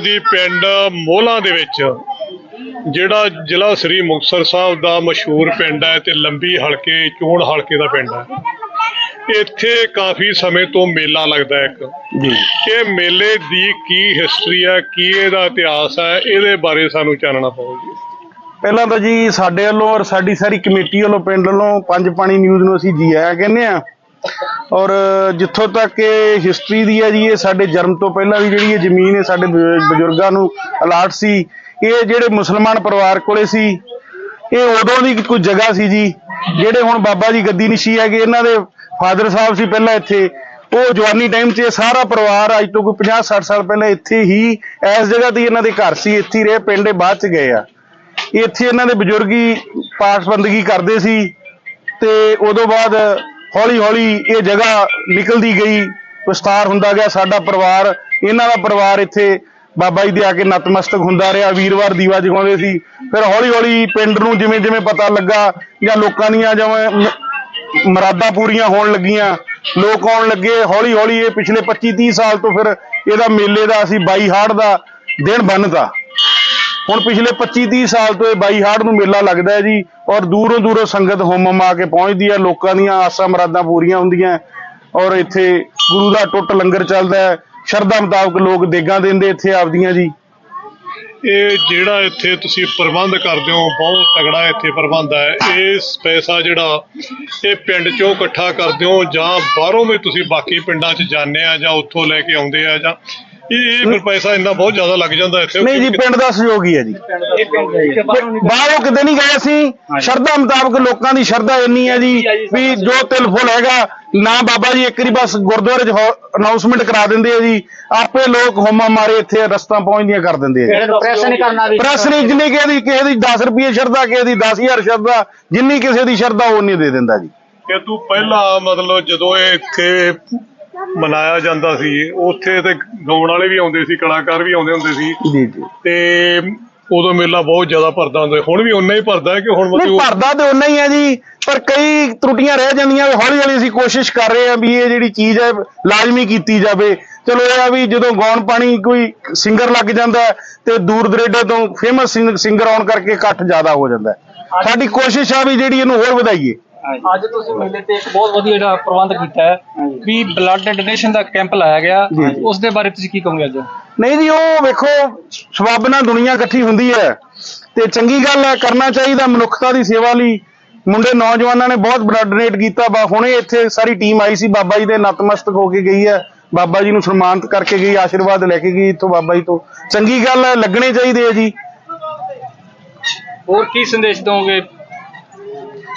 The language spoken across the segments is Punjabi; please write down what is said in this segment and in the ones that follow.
ਜੀ ਪਿੰਡ ਮੋਹਲਾਂ ਦੇ ਵਿੱਚ ਜਿਹੜਾ ਜ਼ਿਲ੍ਹਾ ਸ੍ਰੀ ਮੁਕਤਸਰ ਸਾਹਿਬ ਦਾ ਮਸ਼ਹੂਰ ਪਿੰਡ ਹੈ ਤੇ ਲੰਬੀ ਹਲਕੇ ਚੋਣ ਹਲਕੇ ਦਾ ਪਿੰਡ ਹੈ। ਇੱਥੇ ਕਾਫੀ ਸਮੇਂ ਤੋਂ ਮੇਲਾ ਲੱਗਦਾ ਇੱਕ। ਜੀ। ਇਹ ਮੇਲੇ ਦੀ ਕੀ ਹਿਸਟਰੀ ਹੈ ਕੀ ਇਹਦਾ ਇਤਿਹਾਸ ਹੈ ਇਹਦੇ ਬਾਰੇ ਸਾਨੂੰ ਜਾਣਨਾ ਪਊ ਜੀ। ਪਹਿਲਾਂ ਤਾਂ ਜੀ ਸਾਡੇ ਵੱਲੋਂ ਔਰ ਸਾਡੀ ਸਾਰੀ ਕਮੇਟੀ ਵੱਲੋਂ ਪਿੰਡ ਵੱਲੋਂ ਪੰਜ ਪਾਣੀ ਨਿਊਜ਼ ਨੂੰ ਅਸੀਂ ਜੀ ਆਇਆਂ ਕਹਿੰਦੇ ਆ ਔਰ ਜਿੱਥੋਂ ਤੱਕ ਇਹ ਹਿਸਟਰੀ ਦੀ ਹੈ ਜੀ, ਇਹ ਸਾਡੇ ਜਨਮ ਤੋਂ ਪਹਿਲਾਂ ਵੀ ਜਿਹੜੀ ਇਹ ਜ਼ਮੀਨ ਹੈ, ਸਾਡੇ ਬਜ਼ੁਰਗਾਂ ਨੂੰ ਅਲਾਟ ਸੀ, ਇਹ ਜਿਹੜੇ ਮੁਸਲਮਾਨ ਪਰਿਵਾਰ ਕੋਲੇ ਸੀ, ਇਹ ਉਦੋਂ ਦੀ ਕੋਈ ਜਗ੍ਹਾ ਸੀ ਜੀ, ਜਿਹੜੇ ਹੁਣ ਬਾਬਾ ਜੀ ਗੱਦੀ ਨਿਸ਼ੀ ਹੈਗੇ, ਇਹਨਾਂ ਦੇ ਫਾਦਰ ਸਾਹਿਬ ਸੀ ਪਹਿਲਾਂ ਇੱਥੇ, ਉਹ ਜਵਾਨੀ ਟਾਈਮ 'ਚ ਇਹ ਸਾਰਾ ਪਰਿਵਾਰ ਅੱਜ ਤੋਂ ਕੋਈ 50 60 ਸਾਲ ਪਹਿਲਾਂ ਇੱਥੇ ਹੀ, ਇਸ ਜਗ੍ਹਾ ਤੇ ਇਹਨਾਂ ਦੇ ਘਰ ਸੀ, ਇੱਥੇ ਹੀ ਰਹੇ, ਪਿੰਡੇ ਬਾਅਦ 'ਚ ਗਏ ਆ। ਇੱਥੇ ਇਹਨਾਂ ਦੇ ਬਜ਼ੁਰਗ ਹੀ ਪਾਠ ਬੰਦਗੀ ਕਰਦੇ ਸੀ, ਤੇ ਉਦੋਂ ਬਾਅਦ ਹੌਲੀ ਹੌਲੀ ਇਹ ਜਗ੍ਹਾ ਨਿਕਲਦੀ ਗਈ ਵਿਸਤਾਰ ਹੁੰਦਾ ਗਿਆ, ਸਾਡਾ ਪਰਿਵਾਰ, ਇਹਨਾਂ ਦਾ ਪਰਿਵਾਰ ਇੱਥੇ ਬਾਬਾ ਜੀ ਦੇ ਆ ਕੇ ਨਤਮਸਤਕ ਹੁੰਦਾ ਰਿਹਾ, ਵੀਰਵਾਰ ਦੀਵਾ ਜਗਾਉਂਦੇ ਸੀ। ਫਿਰ ਹੌਲੀ ਹੌਲੀ ਪਿੰਡ ਨੂੰ ਜਿਵੇਂ ਜਿਵੇਂ ਪਤਾ ਲੱਗਾ, ਜਾਂ ਲੋਕਾਂ ਦੀਆਂ ਜਿਵੇਂ ਮ- ਮੁਰਾਦਾਂ ਪੂਰੀਆਂ ਹੋਣ ਲੱਗੀਆਂ, ਲੋਕ ਆਉਣ ਲੱਗੇ ਹੌਲੀ ਹੌਲੀ ਇਹ ਪਿਛਲੇ 25 30 ਸਾਲ ਤੋਂ ਫਿਰ ਇਹਦਾ ਮੇਲੇ ਦਾ, ਅਸੀਂ 22 ਹਾੜ ਦਾ ਦਿਨ ਬੰਨਤਾ। ਹੁਣ ਪਿਛਲੇ 25 30 ਸਾਲ ਤੋਂ ਇਹ ਬਾਈ ਹਾੜ ਨੂੰ ਮੇਲਾ ਲੱਗਦਾ ਹੈ ਜੀ ਔਰ ਦੂਰੋਂ ਦੂਰੋਂ ਸੰਗਤ ਹੋਮਮ ਆ ਕੇ ਪਹੁੰਚਦੀ ਹੈ, ਲੋਕਾਂ ਦੀਆਂ ਆਸਾਂ ਮੁਰਾਦਾਂ ਪੂਰੀਆਂ ਹੁੰਦੀਆਂ ਔਰ ਇੱਥੇ ਗੁਰੂ ਦਾ ਟੁੱਟ ਲੰਗਰ ਚੱਲਦਾ ਹੈ, ਸ਼ਰਧਾ ਮੁਤਾਬਕ ਲੋਕ ਦੇਗਾਂ ਦਿੰਦੇ ਇੱਥੇ ਆਪਦੀਆਂ ਜੀ। ਇਹ ਜਿਹੜਾ ਇੱਥੇ ਤੁਸੀਂ ਪ੍ਰਬੰਧ ਕਰਦੇ ਹੋ, ਬਹੁਤ ਤਗੜਾ ਇੱਥੇ ਪ੍ਰਬੰਧ ਹੈ। ਇਹ ਪੈਸਾ ਜਿਹੜਾ ਇਹ ਪਿੰਡ ਚੋਂ ਇਕੱਠਾ ਕਰਦੇ ਹੋ ਜਾਂ ਬਾਹਰੋਂ ਵੀ ਤੁਸੀਂ ਬਾਕੀ ਪਿੰਡਾਂ 'ਚ ਜਾਂਦੇ ਆ ਜਾਂ ਉੱਥੋਂ ਲੈ ਕੇ ਆਉਂਦੇ ਆ ਜਾਂ ਇਹ ਫਿਰ ਪੈਸਾ ਇੰਨਾ ਬਹੁਤ ਜ਼ਿਆਦਾ ਲੱਗ ਜਾਂਦਾ ਇੱਥੇ ਨਹੀਂ ਜੀ ਪਿੰਡ ਦਾ ਸਹਿਯੋਗ ਹੀ ਹੈ ਜੀ। ਬਾਹਰੋਂ ਕਿਤੇ ਨਹੀਂ ਗਏ ਸੀ ਸ਼ਰਧਾ ਮੁਤਾਬਕ ਲੋਕਾਂ ਦੀ ਸ਼ਰਧਾ ਇੰਨੀ ਹੈ ਜੀ ਵੀ ਜੋ ਤਿਲ ਫੁੱਲ ਹੈਗਾ ਨਾ ਬਾਬਾ ਜੀ ਇੱਕ ਵਾਰੀ ਬਸ ਗੁਰਦੁਆਰੇ 'ਚ ਅਨਾਉਂਸਮੈਂਟ ਕਰਾ ਦਿੰਦੇ ਆ ਜੀ। ਆਪੇ ਲੋਕ ਹੋਮਾ ਮਾਰੇ ਇੱਥੇ ਰਸਤਾ ਪਹੁੰਚਦੀਆਂ ਕਰ ਦਿੰਦੇ ਆ ਜੀ। ਪ੍ਰੈਸ ਨਹੀਂ ਕਰਨਾ ਵੀ। ਪ੍ਰੈਸ ਨਹੀਂ ਜਿੰਨੀ ਕਿਸੇ ਦੀ ਕਿਸੇ ਦੀ 10 ਰੁਪਏ ਸ਼ਰਧਾ ਕਿਸੇ ਦੀ 10000 ਸ਼ਰਧਾ ਜਿੰਨੀ ਕਿਸੇ ਦੀ ਸ਼ਰਧਾ ਉਹ ਨਹੀਂ ਦੇ ਦਿੰਦਾ ਜੀ। ਕਿ ਤੂੰ ਪਹਿਲਾਂ ਮਤਲਬ ਜਦੋਂ ਇਹ ਇੱਥੇ ਮਨਾਇਆ ਜਾਂਦਾ ਸੀ। ਉੱਥੇ ਤੇ ਗਾਉਣ ਵਾਲੇ ਵੀ ਆਉਂਦੇ ਸੀ ਕਲਾਕਾਰ ਵੀ ਆਉਂਦੇ ਹੁੰਦੇ ਸੀ। ਜੀ ਜੀ। ਤੇ ਉਦੋਂ ਮੇਲਾ ਬਹੁਤ ਜ਼ਿਆਦਾ ਭਰਦਾ ਹੁੰਦਾ ਸੀ। ਹੁਣ ਵੀ ਉਨਾ ਹੀ ਭਰਦਾ ਹੈ ਕਿ ਹੁਣ ਨਹੀਂ ਮਤਲਬ ਭਰਦਾ ਤੇ ਉਨਾ ਹੀ ਹੈ ਜੀ ਪਰ ਕਈ ਤਰੁੱਟੀਆਂ ਰਹਿ ਜਾਂਦੀਆਂ ਵੀ ਹੌਲੀ ਹੌਲੀ ਅਸੀਂ ਕੋਸ਼ਿਸ਼ ਕਰ ਰਹੇ ਹਾਂ ਵੀ ਇਹ ਜਿਹੜੀ ਚੀਜ਼ ਹੈ ਲਾਜ਼ਮੀ ਕੀਤੀ ਜਾਵੇ। ਚਲੋ ਇਹ ਆ ਵੀ ਜਦੋਂ ਗਾਉਣ ਪਾਣੀ ਕੋਈ ਸਿੰਗਰ ਲੱਗ ਜਾਂਦਾ ਹੈ ਤੇ ਦੂਰ ਦਰੇਡੇ ਤੋਂ ਫੇਮਸ ਸਿੰਗਰ ਆਉਣ ਕਰਕੇ ਇਕੱਠ ਜ਼ਿਆਦਾ ਹੋ ਜਾਂਦਾ ਹੈ। ਸਾਡੀ ਕੋਸ਼ਿਸ਼ ਆ ਵੀ ਜਿਹੜੀ ਇਹਨੂੰ ਹੋਰ ਵਧਾਈਏ। ਅੱਜ ਤੁਸੀਂ ਮੇਲੇ ਤੇ ਇੱਕ ਬਹੁਤ ਵਧੀਆ ਜਿਹੜਾ ਪ੍ਰਬੰਧ ਕੀਤਾ ਹੈ ਵੀ ਬਲੱਡ ਡੋਨੇਸ਼ਨ ਦਾ ਕੈਂਪ ਲਾਇਆ ਗਿਆ। ਉਸ ਦੇ ਬਾਰੇ ਤੁਸੀਂ ਕੀ ਕਹੋਗੇ ਅੱਜ? ਨਹੀਂ ਜੀ ਉਹ ਵੇਖੋ ਸਬੱਬ ਨਾਲ ਦੁਨੀਆ ਇਕੱਠੀ ਹੁੰਦੀ ਹੈ ਤੇ ਚੰਗੀ ਗੱਲ ਹੈ ਕਰਨਾ ਚਾਹੀਦਾ ਮਨੁੱਖਤਾ ਦੀ ਸੇਵਾ ਲਈ। ਮੁੰਡੇ ਨੌਜਵਾਨਾਂ ਨੇ ਬਹੁਤ ਬਲੱਡ ਡੋਨੇਟ ਕੀਤਾ ਬਾ ਹੁਣੇ ਇੱਥੇ ਸਾਰੀ ਟੀਮ ਆਈ ਸੀ ਬਾਬਾ ਜੀ ਦੇ ਨਤਮਸਤਕ ਹੋ ਕੇ ਗਈ ਹੈ। ਬਾਬਾ ਜੀ ਨੂੰ ਸਨਮਾਨਿਤ ਕਰਕੇ ਗਈ ਆਸ਼ੀਰਵਾਦ ਲੈ ਕੇ ਗਈ ਇੱਥੋਂ ਬਾਬਾ ਜੀ ਤੋਂ। ਚੰਗੀ ਗੱਲ ਹੈ ਲੱਗਣੇ ਚਾਹੀਦੇ ਆ ਜੀ। ਹੋਰ ਕੀ ਸੰਦੇਸ਼ ਦੋਗੇ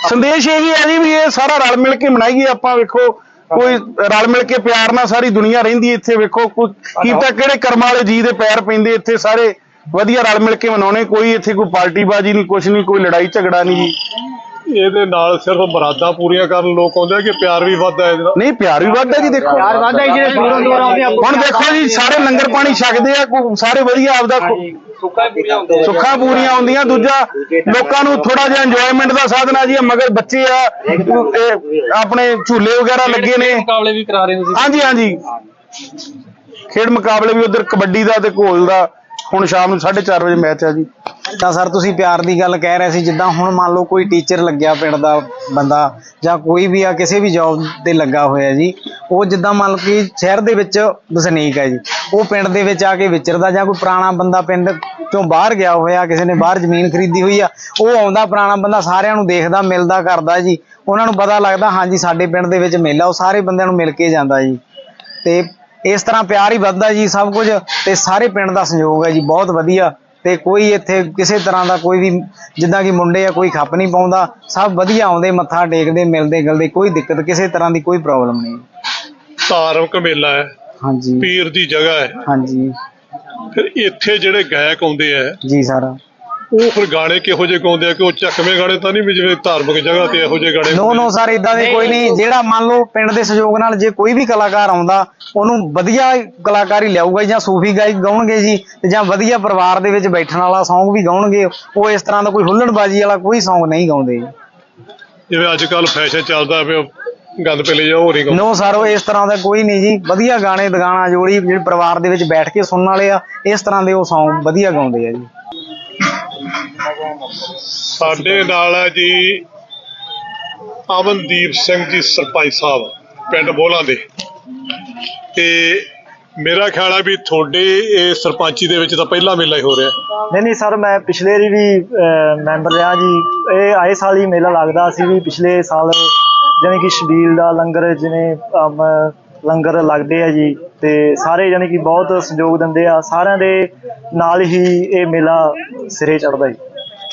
ਸੰਦੇਸ਼ ਇਹ ਹੀ ਹੈ ਜੀ ਵੀ ਇਹ ਸਾਰਾ ਰਲ ਮਿਲ ਕੇ ਮਨਾਈਏ। ਆਪਾਂ ਵੇਖੋ ਕੋਈ ਰਲ ਮਿਲ ਕੇ ਪਿਆਰ ਨਾਲ ਸਾਰੀ ਦੁਨੀਆ ਰਹਿੰਦੀ ਇੱਥੇ ਵੇਖੋ ਕੋਈ ਕੀਤਾ ਕਿਹੜੇ ਕਰਮਾਂ ਵਾਲੇ ਜੀ ਦੇ ਪੈਰ ਪੈਂਦੇ ਇੱਥੇ ਸਾਰੇ ਵਧੀਆ ਰਲ ਮਿਲ ਕੇ ਮਨਾਉਣੇ। ਕੋਈ ਇੱਥੇ ਕੋਈ ਪਾਰਟੀਬਾਜ਼ੀ ਨਹੀਂ ਕੁਛ ਨਹੀਂ ਕੋਈ ਲੜਾਈ ਝਗੜਾ ਨਹੀਂ ਜੀ। ਇਹਦੇ ਨਾਲ ਸਿਰਫ ਮੁਰਾਦਾਂ ਪੂਰੀਆਂ ਕਰਨ ਲੋਕ ਆਉਂਦੇ ਆ ਕਿ ਪਿਆਰ ਵੀ ਵੱਧਦਾ ਇਹਦੇ ਨਾਲ? ਨਹੀਂ ਪਿਆਰ ਵੀ ਵੱਧਦਾ ਜੀ ਦੇਖੋ। ਪਿਆਰ ਵੱਧਦਾ ਜੀ, ਜਿਹੜੇ ਦੂਰੋਂ ਦੂਰੋਂ ਆਉਂਦੇ ਆ। ਹੁਣ ਦੇਖੋ ਜੀ ਸਾਰੇ ਲੰਗਰ ਪਾਣੀ ਛਕਦੇ ਆ ਕੋਈ ਸਾਰੇ ਵਧੀਆ ਆਪਦਾ ਸੁੱਕਾ ਪੂਰੀਆਂ ਹੁੰਦੇ ਸੁੱਖਾਂ ਪੂਰੀਆਂ ਹੁੰਦੀਆਂ ਦੂਜਾ ਲੋਕਾਂ ਨੂੰ ਥੋੜਾ ਜਿਹਾ ਇੰਜੋਇਮੈਂਟ ਦਾ ਸਾਧਨ ਆ ਜੀ ਇਹ ਮਗਰ ਬੱਚੇ ਆ ਇਹ ਆਪਣੇ ਝੂਲੇ ਵਗੈਰਾ ਲੱਗੇ ਨੇ। ਮੁਕਾਬਲੇ ਵੀ ਕਰਾ ਰਹੇ ਤੁਸੀਂ? ਹਾਂਜੀ ਹਾਂਜੀ। ਖੇਡ ਮੁਕਾਬਲੇ ਵੀ ਉਧਰ ਕਬੱਡੀ ਦਾ ਤੇ ਘੋਲ ਦਾ ਹੁਣ ਸ਼ਾਮ ਨੂੰ 4:30 ਵਜੇ ਮੈਚ ਆ ਜੀ। ਤਾਂ ਸਰ ਤੁਸੀਂ ਪਿਆਰ ਦੀ ਗੱਲ ਕਹਿ ਰਹੇ ਸੀ, ਜਿੱਦਾਂ ਹੁਣ ਮੰਨ ਲਓ ਕੋਈ ਟੀਚਰ ਲੱਗਿਆ ਪਿੰਡ ਦਾ ਬੰਦਾ ਜਾਂ ਕੋਈ ਵੀ ਆ, ਕਿਸੇ ਵੀ ਜੌਬ ਤੇ ਲੱਗਾ ਹੋਇਆ ਜੀ, ਉਹ ਜਿੱਦਾਂ ਮੰਨ ਲਓ ਕਿ ਸ਼ਹਿਰ ਦੇ ਵਿੱਚ ਵਸਨੀਕ ਹੈ ਜੀ, ਉਹ ਪਿੰਡ ਦੇ ਵਿੱਚ ਆ ਕੇ ਵਿਚਰਦਾ ਜਾਂ ਕੋਈ ਪੁਰਾਣਾ ਬੰਦਾ ਪਿੰਡ ਚੋਂ ਬਾਹਰ ਗਿਆ ਹੋਇਆ, ਕਿਸੇ ਨੇ ਬਾਹਰ ਜ਼ਮੀਨ ਖਰੀਦੀ ਹੋਈ ਆ, ਉਹ ਆਉਂਦਾ ਪੁਰਾਣਾ ਬੰਦਾ, ਸਾਰਿਆਂ ਨੂੰ ਦੇਖਦਾ, ਮਿਲਦਾ, ਕਰਦਾ ਜੀ, ਉਹਨਾਂ ਨੂੰ ਪਤਾ ਲੱਗਦਾ, ਹਾਂਜੀ ਸਾਡੇ ਪਿੰਡ ਦੇ ਵਿੱਚ ਮੇਲਾ, ਉਹ ਸਾਰੇ ਬੰਦਿਆਂ ਨੂੰ ਮਿਲ ਕੇ ਜਾਂਦਾ ਜੀ, ਤੇ ਇਸ ਤਰ੍ਹਾਂ ਪਿਆਰ ਹੀ ਵੱਧਦਾ ਜੀ ਸਭ ਕੁਝ, ਤੇ ਸਾਰੇ ਪਿੰਡ ਦਾ ਸਹਿਯੋਗ ਹੈ ਜੀ, ਬਹੁਤ ਵਧੀਆ। ਤੇ ਕੋਈ ਇੱਥੇ ਕਿਸੇ ਤਰ੍ਹਾਂ ਦਾ ਕੋਈ ਵੀ ਜਿੱਦਾਂ ਕਿ ਮੁੰਡੇ ਆ ਕੋਈ ਖੱਪ ਨਹੀਂ ਪਾਉਂਦਾ ਸਭ ਵਧੀਆ ਆਉਂਦੇ ਮੱਥਾ ਟੇਕਦੇ ਮਿਲਦੇ ਗਿਲਦੇ ਕੋਈ ਦਿੱਕਤ ਕਿਸੇ ਤਰ੍ਹਾਂ ਦੀ ਕੋਈ ਪ੍ਰੋਬਲਮ ਨਹੀਂ। ਧਾਰਮਿਕ ਮੇਲਾ ਹੈ ਹਾਂਜੀ। ਪੀਰ ਦੀ ਜਗ੍ਹਾ ਹੈ। ਹਾਂਜੀ। ਫਿਰ ਇੱਥੇ ਜਿਹੜੇ ਗਾਇਕ ਆਉਂਦੇ ਆ ਜੀ ਸਰ ਉਹ ਫਿਰ ਗਾਣੇ ਕਿਹੋ ਜਿਹੇ ਗਾਉਂਦੇ ਆ ਕਿ ਉਹ ਚੱਕਵੇਂ ਗਾਣੇ ਤਾਂ ਨਹੀਂ ਵੀ ਜਿਵੇਂ ਧਾਰਮਿਕ ਜਗ੍ਹਾ ਤੇ ਇਹੋ ਜਿਹੇ ਗਾਣੇ ਨੋ ਨੋ ਸਰ ਇਦਾਂ ਦੇ ਕੋਈ ਨਹੀਂ। ਜਿਹੜਾ ਮੰਨ ਲਓ ਪਿੰਡ ਦੇ ਸਹਿਯੋਗ ਨਾਲ ਜੇ ਕੋਈ ਵੀ ਕਲਾਕਾਰ ਆਉਂਦਾ ਉਹਨੂੰ ਵਧੀਆ ਕਲਾਕਾਰੀ ਲਿਆਊਗਾ ਜਾਂ ਸੂਫੀ ਗਾਇਕ ਗਾਉਣਗੇ ਜੀ ਤੇ ਜਾਂ ਵਧੀਆ ਪਰਿਵਾਰ ਦੇ ਵਿੱਚ ਬੈਠਣ ਵਾਲਾ Song ਵੀ ਗਾਉਣਗੇ ਉਹ ਇਸ ਤਰ੍ਹਾਂ ਦਾ ਕੋਈ ਹੁੱਲੜਬਾਜ਼ੀ ਵਾਲਾ ਕੋਈ Song ਨਹੀਂ ਗਾਉਂਦੇ ਜੀ। ਜਿਵੇਂ ਅੱਜ ਕੱਲ ਫੈਸ਼ਨ ਚੱਲਦਾ ਪਿਆ ਗੰਦ ਪਲੇ ਜਾ ਹੋ ਰਹੀ ਗਾ ਨੋ ਸਰ ਇਸ ਤਰ੍ਹਾਂ ਦਾ ਕੋਈ ਨਹੀਂ ਜੀ। ਵਧੀਆ ਗਾਣੇ ਦਗਾਣਾ ਜੋੜੀ ਜਿਹੜੇ ਪਰਿਵਾਰ ਦੇ ਵਿੱਚ ਬੈਠ ਕੇ ਸੁਣਨ ਵਾਲੇ ਆ ਇਸ ਤਰ੍ਹਾਂ ਦੇ ਉਹ Song ਵਧੀਆ ਗਾਉਂਦੇ ਆ ਜੀ। ਸਾਡੇ ਨਾਲ ਹੈ ਜੀ ਅਮਨਦੀਪ ਸਿੰਘ ਜੀ ਸਰਪੰਚ ਸਾਹਿਬ, ਪਿੰਡ ਬੋਲਾਂ ਦੇ। ਤੇ ਮੇਰਾ ਖਿਆਲ ਹੈ ਵੀ ਤੁਹਾਡੇ ਇਹ ਸਰਪੰਚੀ ਦੇ ਵਿੱਚ ਤਾਂ ਪਹਿਲਾ ਮੇਲਾ ਹੀ ਹੋ ਰਿਹਾ। ਨਹੀਂ ਨਹੀਂ ਸਰ, ਮੈਂ ਪਿਛਲੇ ਵਾਰੀ ਵੀ ਮੈਂਬਰ ਰਿਹਾ ਜੀ। ਇਹ ਆਏ ਸਾਲ ਹੀ ਮੇਲਾ ਲੱਗਦਾ ਸੀ ਵੀ ਪਿਛਲੇ ਸਾਲ, ਜਾਣੀ ਕਿ ਸ਼ਬੀਲ ਦਾ ਲੰਗਰ, ਜਿਵੇਂ ਲੰਗਰ ਲੱਗਦੇ ਆ ਜੀ। ਤੇ ਸਾਰੇ ਜਾਣੀ ਕਿ ਬਹੁਤ ਸਹਿਯੋਗ ਦਿੰਦੇ ਆ ਸਾਰਿਆਂ ਦੇ ਨਾਲ ਹੀ ਇਹ ਮੇਲਾ ਸਿਰੇ ਚੜਦਾ ਜੀ।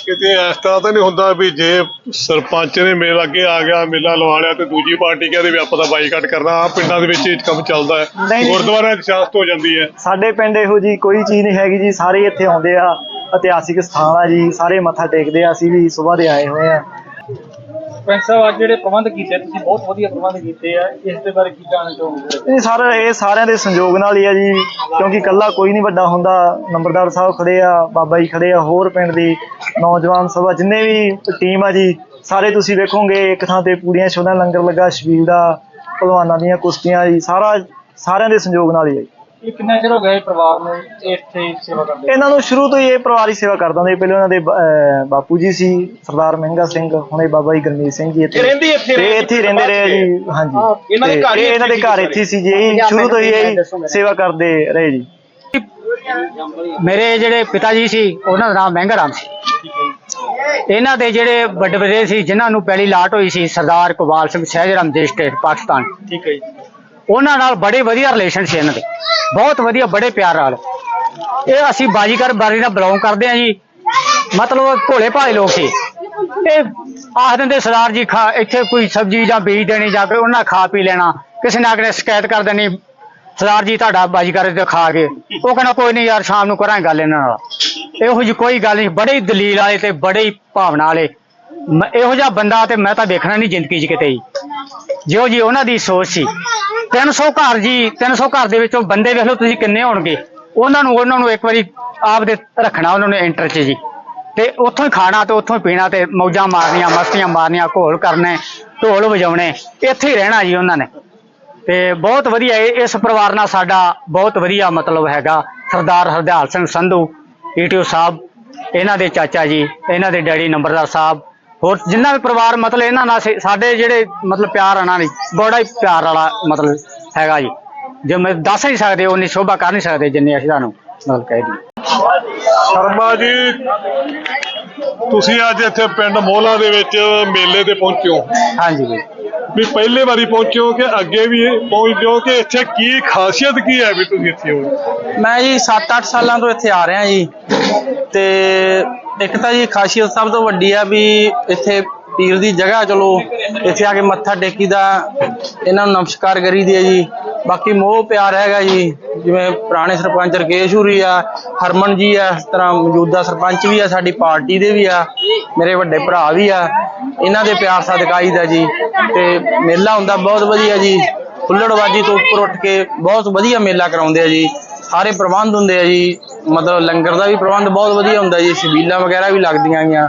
ਕਿਤੇ ਇਸ ਤਰ੍ਹਾਂ ਤਾਂ ਨਹੀਂ ਹੁੰਦਾ ਵੀ ਜੇ ਸਰਪੰਚ ਨੇ ਮੇਲਾ ਅੱਗੇ ਆ ਗਿਆ ਮੇਲਾ ਲਵਾ ਲਿਆ ਤੇ ਦੂਜੀ ਪਾਰਟੀ ਕਹਿੰਦੇ ਵੀ ਆਪਾਂ ਤਾਂ ਬਾਈਕਾਟ ਕਰਨਾ ਆ ਪਿੰਡਾਂ ਦੇ ਵਿੱਚ ਇਹ ਕੰਮ ਚੱਲਦਾ ਹੈ। ਗੁਰਦੁਆਰਿਆਂ 'ਚ ਸਿਆਸਤ ਹੋ ਜਾਂਦੀ ਹੈ। ਸਾਡੇ ਪਿੰਡ ਇਹੋ ਜੀ ਕੋਈ ਚੀਜ਼ ਨਹੀਂ ਹੈਗੀ ਜੀ ਸਾਰੇ ਇੱਥੇ ਆਉਂਦੇ ਆ ਇਤਿਹਾਸਿਕ ਸਥਾਨ ਆ ਜੀ ਸਾਰੇ ਮੱਥਾ ਟੇਕਦੇ ਆ ਅਸੀਂ ਵੀ ਸਵੇਰ ਦੇ ਆਏ ਹੋਏ ਆ। ਸਰਪੰਚ ਸਾਹਿਬ, ਅੱਜ ਜਿਹੜੇ ਪ੍ਰਬੰਧ ਕੀਤੇ, ਤੁਸੀਂ ਬਹੁਤ ਵਧੀਆ ਪ੍ਰਬੰਧ ਕੀਤੇ ਆ। ਇਸ ਦੇ ਬਾਰੇ ਕੀ ਕਹਿਣਾ ਚਾਹੋਗੇ? ਇਹ ਸਰ, ਇਹ ਸਾਰਿਆਂ ਦੇ ਸੰਯੋਗ ਨਾਲ ਹੀ ਆ ਜੀ, ਕਿਉਂਕਿ ਇਕੱਲਾ ਕੋਈ ਨਹੀਂ ਵੱਡਾ ਹੁੰਦਾ। ਨੰਬਰਦਾਰ ਸਾਹਿਬ ਖੜੇ ਆ, ਬਾਬਾ ਜੀ ਖੜੇ ਆ, ਹੋਰ ਪਿੰਡ ਦੀ ਨੌਜਵਾਨ ਸਭਾ, ਜਿੰਨੇ ਵੀ ਟੀਮ ਆ ਜੀ, ਸਾਰੇ ਤੁਸੀਂ ਵੇਖੋਗੇ, ਇੱਕ ਥਾਂ ਤੇ ਪੂੜੀਆਂ ਛੋਲਾਂ ਲੰਗਰ ਲੱਗਾ, ਸ਼ਬੀਲ ਦਾ, ਭਲਵਾਨਾਂ ਦੀਆਂ ਕੁਸ਼ਤੀਆਂ ਜੀ, ਸਾਰਾ ਸਾਰਿਆਂ ਦੇ ਸੰਯੋਗ ਨਾਲ ਹੀ ਆ ਜੀ। ਇਹ ਕਿੰਨਾ ਚਿਰ ਹੋ ਗਿਆ ਇਹ ਪਰਿਵਾਰ ਨੂੰ ਇੱਥੇ ਸੇਵਾ ਕਰਦੇ ਇਹਨਾਂ ਨੂੰ ਸ਼ੁਰੂ ਤੋਂ ਹੀ ਇਹ ਪਰਿਵਾਰੀ ਸੇਵਾ ਕਰਦਾ ਹੁੰਦਾ ਸੀ। ਪਹਿਲੇ ਉਹਨਾਂ ਦੇ ਬ- ਅਹ ਬਾਪੂ ਜੀ ਸੀ ਸਰਦਾਰ ਮਹਿੰਗਾ ਸਿੰਘ ਹੁਣੇ ਬਾਬਾ ਜੀ ਗਰਮੀਤ ਸਿੰਘ ਜੀ ਇੱਥੇ। ਰਹਿੰਦੇ ਇੱਥੇ ਤੇ ਇੱਥੇ ਹੀ ਰਹਿੰਦੇ ਰਹੇ ਜੀ ਹਾਂਜੀ। ਇਹਨਾਂ ਦੇ ਤੇ ਘਰ ਹੀ ਇਹ ਇਹਨਾਂ ਦੇ ਇੱਥੇ ਘਰ ਸੀ ਇੱਥੇ ਸੀ ਜੀ ਇਹ ਸ਼ੁਰੂ ਤੋਂ ਹੀ ਇਹ ਸੇਵਾ ਕਰਦੇ ਰਹੇ ਜੀ। ਮੇਰੇ ਜਿਹੜੇ ਪਿਤਾ ਜੀ ਸੀ ਉਹਨਾਂ ਦਾ ਨਾਮ ਮਹਿੰਗਾ ਰਾਮ ਸੀ। ਇਹਨਾਂ ਦੇ ਜਿਹੜੇ ਵੱਡੇ ਵੱਡੇ ਸੀ ਜਿਨ੍ਹਾਂ ਨੂੰ ਪਹਿਲੀ ਲਾਟ ਹੋਈ ਸੀ ਸਰਦਾਰ ਕੁਬਾਲ ਸਿੰਘ ਸਹਿਜਰਾਮ ਦੇ ਸਟੇਟ ਪਾਕਿਸਤਾਨ। ਠੀਕ ਹੈ ਜੀ। ਉਹਨਾਂ ਨਾਲ ਬੜੇ ਵਧੀਆ ਰਿਲੇਸ਼ਨ ਸੀ ਇਹਨਾਂ ਦੇ। ਬਹੁਤ ਵਧੀਆ, ਬੜੇ ਪਿਆਰ ਨਾਲ। ਇਹ ਅਸੀਂ ਬਾਜੀਗਰ ਬਾਰੀ ਨਾਲ ਬਿਲੋਂਗ ਕਰਦੇ ਆ ਜੀ। ਮਤਲਬ ਭੋਲੇ ਭਾਲੇ ਲੋਕ ਸੀ। ਇਹ ਆਖ ਦਿੰਦੇ, ਸਰਦਾਰ ਜੀ, ਖਾ, ਇੱਥੇ ਕੋਈ ਸਬਜ਼ੀ ਜਾਂ ਬੀਜ ਦੇਣੀ ਜਾ ਕੇ ਉਹਨਾਂ ਖਾ ਪੀ ਲੈਣਾ। ਕਿਸੇ ਨੇ ਅਗਲੇ ਸ਼ਿਕਾਇਤ ਕਰ ਦੇਣੀ, ਸਰਦਾਰ ਜੀ, ਤੁਹਾਡਾ ਬਾਜੀਗਰ ਤੇ ਖਾ ਕੇ। ਉਹ ਕਹਿੰਦਾ, ਕੋਈ ਨਹੀਂ ਯਾਰ, ਸ਼ਾਮ ਨੂੰ ਕਰਾਂਗੇ ਗੱਲ ਇਹਨਾਂ ਨਾਲ। ਇਹੋ ਜਿਹੀ ਕੋਈ ਗੱਲ ਨਹੀਂ, ਬੜੇ ਹੀ ਦਲੀਲ ਵਾਲੇ ਤੇ ਬੜੇ ਹੀ ਭਾਵਨਾ ਵਾਲੇ। ਮ- ਇਹੋ ਜਿਹਾ ਬੰਦਾ ਤੇ ਮੈਂ ਤਾਂ ਵੇਖਣਾ ਨਹੀਂ ਜ਼ਿੰਦਗੀ 'ਚ ਕਿਤੇ ਹੀ। ਜਿਉ ਜੀ ਉਹਨਾਂ ਦੀ ਸੋਚ ਸੀ। 300 ਘਰ ਜੀ 300 ਘਰ ਦੇ ਵਿੱਚੋਂ ਬੰਦੇ ਵੇਖ ਲਓ ਤੁਸੀਂ ਕਿੰਨੇ ਹੋਣਗੇ। ਉਹਨਾਂ ਨੂੰ ਉਹਨਾਂ ਨੂੰ ਇੱਕ ਵਾਰੀ ਆਪ ਦੇ ਰੱਖਣਾ ਉਹਨਾਂ ਨੇ ਐਂਟਰ 'ਚ ਜੀ। ਤੇ ਉੱਥੋਂ ਹੀ ਖਾਣਾ ਤੇ ਉੱਥੋਂ ਹੀ ਪੀਣਾ ਤੇ ਮੌਜਾਂ ਮਾਰਨੀਆਂ, ਮਸਤੀਆਂ ਮਾਰਨੀਆਂ, ਘੋਲ ਕਰਨੇ, ਢੋਲ ਵਜਾਉਣੇ, ਇੱਥੇ ਹੀ ਰਹਿਣਾ ਜੀ ਉਹਨਾਂ ਨੇ। ਤੇ ਬਹੁਤ ਵਧੀਆ ਇਸ ਪਰਿਵਾਰ ਨਾਲ ਸਾਡਾ ਬਹੁਤ ਵਧੀਆ ਮਤਲਬ ਹੈਗਾ। ਸਰਦਾਰ ਹਰਦਿਆਲ ਸਿੰਘ ਸੰਧੂ ਈਟੀਓ ਸਾਹਿਬ, ਇਹਨਾਂ ਦੇ ਚਾਚਾ ਜੀ, ਇਹਨਾਂ ਦੇ ਡੈਡੀ ਨੰਬਰਦਾਰ ਸਾਹਿਬ ਹੋਰ ਜਿੰਨਾ ਵੀ ਪਰਿਵਾਰ ਮਤਲਬ ਇਹਨਾਂ ਨਾਲ ਸੇ- ਸਾਡੇ ਜਿਹੜੇ ਮਤਲਬ ਪਿਆਰ ਆਣਾ ਨਹੀਂ ਬੜਾ ਹੀ ਪਿਆਰ ਵਾਲਾ ਮਤਲਬ ਹੈਗਾ ਜੀ। ਜੇ ਮੈਂ ਦੱਸ ਨਹੀਂ ਸਕਦੇ ਉਨੀ ਸ਼ੋਭਾ ਕਰ ਨਹੀਂ ਸਕਦੇ ਜਿੰਨੇ ਅਸੀਂ ਤੁਹਾਨੂੰ ਮਤਲਬ ਕਹਿ ਦਈਏ। ਸ਼ਰਮਾ ਜੀ ਤੁਸੀਂ ਅੱਜ ਇੱਥੇ ਪਿੰਡ ਮੋਹਲਾ ਦੇ ਵਿੱਚ ਮੇਲੇ ਤੇ ਪਹੁੰਚੇ ਹੋ। ਹਾਂਜੀ ਜੀ। ਵੀ ਪਹਿਲੇ ਵਾਰੀ ਪਹੁੰਚੇ ਹੋ ਕਿ ਅੱਗੇ ਵੀ ਇਹ ਪਹੁੰਚਦੇ ਹੋ ਕਿ ਇੱਥੇ ਕੀ ਖਾਸੀਅਤ ਕੀ ਹੈ ਵੀ ਤੁਸੀਂ ਇੱਥੇ ਹੋ? ਮੈਂ ਜੀ 7-8 ਸਾਲਾਂ ਤੋਂ ਇੱਥੇ ਆ ਰਿਹਾ ਜੀ। ਤੇ ਇੱਕ ਤਾਂ ਜੀ ਖਾਸੀਅਤ ਸਭ ਤੋਂ ਵੱਡੀ ਆ ਵੀ ਇੱਥੇ ਪੀਰ ਦੀ ਜਗ੍ਹਾ ਚਲੋ, ਇੱਥੇ ਆ ਕੇ ਮੱਥਾ ਟੇਕੀਦਾ, ਇਹਨਾਂ ਨੂੰ ਨਮਸਕਾਰ ਕਰੀਦੀ ਹੈ ਜੀ। ਬਾਕੀ ਮੋਹ ਪਿਆਰ ਹੈਗਾ ਜੀ, ਜਿਵੇਂ ਪੁਰਾਣੇ ਸਰਪੰਚ ਰਕੇਸ਼ ਹੁਰੀ ਆ, ਹਰਮਨ ਜੀ ਆ, ਇਸ ਤਰ੍ਹਾਂ ਮੌਜੂਦਾ ਸਰਪੰਚ ਵੀ ਆ, ਸਾਡੀ ਪਾਰਟੀ ਦੇ ਵੀ ਆ, ਮੇਰੇ ਵੱਡੇ ਭਰਾ ਵੀ ਆ, ਇਹਨਾਂ ਦੇ ਪਿਆਰ ਸਦਕਾਈ ਦਾ ਜੀ। ਤੇ ਮੇਲਾ ਹੁੰਦਾ ਬਹੁਤ ਵਧੀਆ ਜੀ। ਹੁੱਲੜਬਾਜੀ ਤੋਂ ਉੱਪਰ ਉੱਠ ਕੇ ਬਹੁਤ ਵਧੀਆ ਮੇਲਾ ਕਰਾਉਂਦੇ ਆ ਜੀ। ਸਾਰੇ ਪ੍ਰਬੰਧ ਹੁੰਦੇ ਆ ਜੀ। ਮਤਲਬ ਲੰਗਰ ਦਾ ਵੀ ਪ੍ਰਬੰਧ ਬਹੁਤ ਵਧੀਆ ਹੁੰਦਾ ਜੀ। ਛਬੀਲਾਂ ਵਗੈਰਾ ਵੀ ਲੱਗਦੀਆਂ ਗੀਆਂ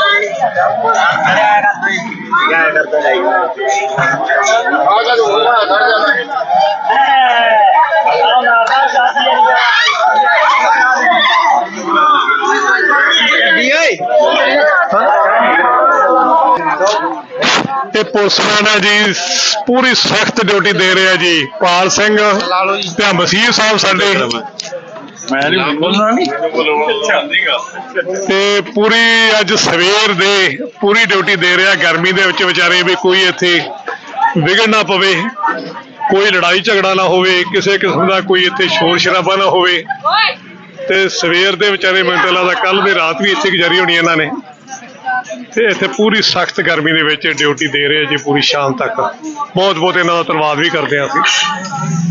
ਇਹ ਪੁਲਿਸਮੈਨ ਹੈ ਜੀ, ਪੂਰੀ ਸਖਤ ਡਿਊਟੀ ਦੇ ਰਿਹਾ ਜੀ, ਪਾਲ ਸਿੰਘ ਤੇ ਮਸੀਹ ਸਾਹਿਬ ਸਾਡੇ। ਮੈਂ ਨਹੀਂ ਬੋਲਣਾ ਤੇ ਪੂਰੀ ਅੱਜ ਸਵੇਰ ਦੇ ਪੂਰੀ ਡਿਊਟੀ ਦੇ ਰਿਹਾ ਗਰਮੀ ਦੇ ਵਿੱਚ ਵਿਚਾਰੇ ਵੀ ਕੋਈ ਇੱਥੇ ਵਿਗੜ ਨਾ ਪਵੇ ਕੋਈ ਲੜਾਈ ਝਗੜਾ ਨਾ ਹੋਵੇ ਕਿਸੇ ਕਿਸਮ ਦਾ ਕੋਈ ਇੱਥੇ ਸ਼ੋਰ ਸ਼ਰਾਬਾ ਨਾ ਹੋਵੇ। ਤੇ ਸਵੇਰ ਦੇ ਵਿਚਾਰੇ ਮੈਨੂੰ ਲੱਗਦਾ ਕੱਲ ਦੀ ਰਾਤ ਵੀ ਇੱਥੇ ਗੁਜ਼ਾਰੀ ਹੋਣੀ ਇਹਨਾਂ ਨੇ। ਤੇ ਇੱਥੇ ਪੂਰੀ ਸਖਤ ਗਰਮੀ ਦੇ ਵਿੱਚ ਡਿਊਟੀ ਦੇ ਰਹੇ ਆ ਜੀ ਪੂਰੀ ਸ਼ਾਮ ਤੱਕ। ਬਹੁਤ ਬਹੁਤ ਇਹਨਾਂ ਦਾ ਧੰਨਵਾਦ ਵੀ ਕਰਦੇ ਹਾਂ ਅਸੀਂ।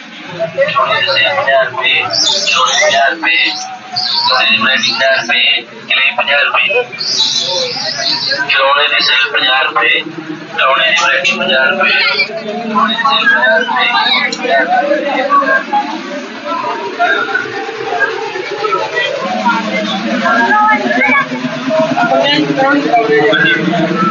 ਖਿਡੌਣੇ ਦੀ ਸੇਲ 50 ਰੁਪਏ ਖਿਡੌਣੇ ਦੀ ਵੈਰਾਈਟੀ 50 ਰੁਪਏ ਖਿਡੌਣੇ ਦੀ ਸੇਲ 50 ਰੁਪਏ ਗਾਣਾ ਆਇਆ